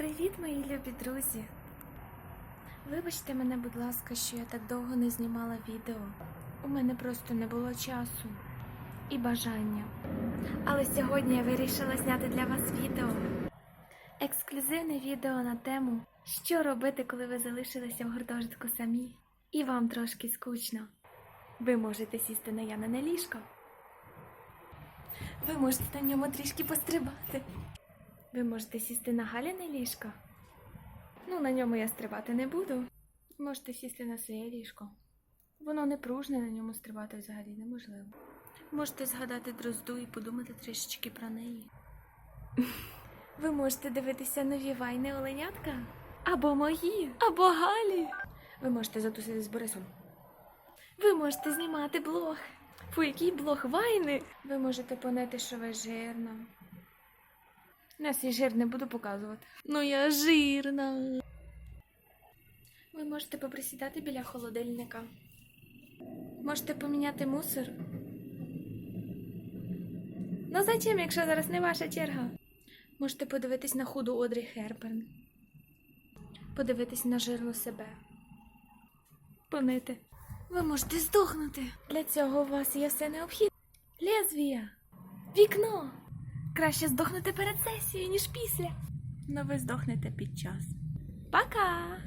Привіт, мої любі друзі! Вибачте мене, будь ласка, що я так довго не знімала відео. У мене просто не було часу і бажання. Але сьогодні я вирішила зняти для вас відео. Ексклюзивне відео на тему, що робити, коли ви залишилися в гуртожитку самі, і вам трошки скучно. Ви можете сісти на Янине ліжко. Ви можете на ньому трішки пострибати. Ви можете сісти на Галіне ліжко. Ну, на ньому я стрибати не буду. Можете сісти на своє ліжко. Воно не пружне, на ньому стрибати взагалі неможливо. Можете згадати дрозду і подумати трішечки про неї. Ви можете дивитися нові вайни оленятка. Або мої, або Галі. Ви можете затусити з Борисом. Ви можете знімати блог. Фу, який блог вайни. Ви можете понити, що ви жирна. Я свій жир не буду показувати. Ну я жирна. Ви можете поприсідати біля холодильника. Можете поміняти мусор. Ну зачем, якщо зараз не ваша черга? Можете подивитись на худу Одрі Херберн. Подивитись на жирну себе. Понити. Ви можете здохнути. Для цього у вас є все необхідне. Лезвія. Вікно. Краще здохнути перед сесією, ніж після. Ну ви здохнете під час. Пока!